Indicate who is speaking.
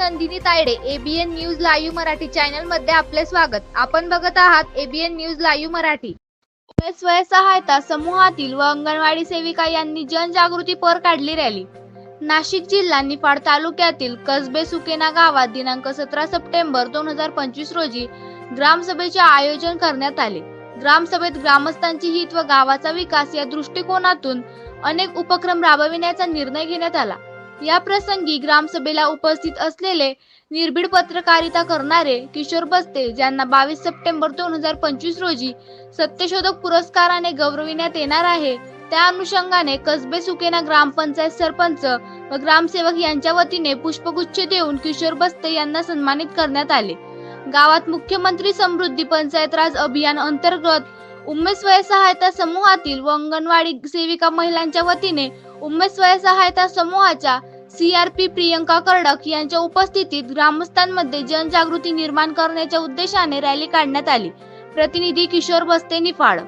Speaker 1: Nandini Tayde ABN news live Marathi चॅनलमध्ये आपले स्वागत. आपण बघत आहात एबीएन न्यूज लाईव्ह मराठी. स्वयंसहायता समूहातील व अंगणवाडी सेविका यांनी जनजागृती पर काढली रॅली. नाशिक जिल्हा निफाड तालुक्यातील कसबे सुकेना गावात दिनांक सतरा सप्टेंबर दोन हजार पंचवीस रोजी ग्रामसभेचे आयोजन करण्यात आले. ग्रामसभेत ग्रामस्थांची हित व गावाचा विकास या दृष्टिकोनातून अनेक उपक्रम राबविण्याचा निर्णय घेण्यात आला. या प्रसंगी ग्रामसभेला उपस्थित असलेले निर्भीड पत्रकारिता करणारे किशोर बस्ते ज्यांना बावीस सप्टेंबर दोन हजार पंचवीस रोजी सत्यशोधक पुरस्काराने गौरविण्यात येणार आहे त्या अनुषंगाने कसबे सुकेना ग्रामपंचायत सरपंच व ग्रामसेवक यांच्या वतीने पुष्पगुच्छ देऊन किशोर बस्ते यांना सन्मानित करण्यात आले. गावात मुख्यमंत्री समृद्धी पंचायत राज अभियान अंतर्गत उमेद स्वयंसहायता समूहातील व अंगणवाडी सेविका महिलांच्या वतीने उमेद स्वयंसहायता समूहाच्या सीआरपी प्रियंका कर्डक यांच्या उपस्थितीत ग्रामस्थांमध्ये जनजागृती निर्माण करण्याच्या उद्देशाने रॅली काढण्यात आली. प्रतिनिधी किशोर बस्ते निफाड.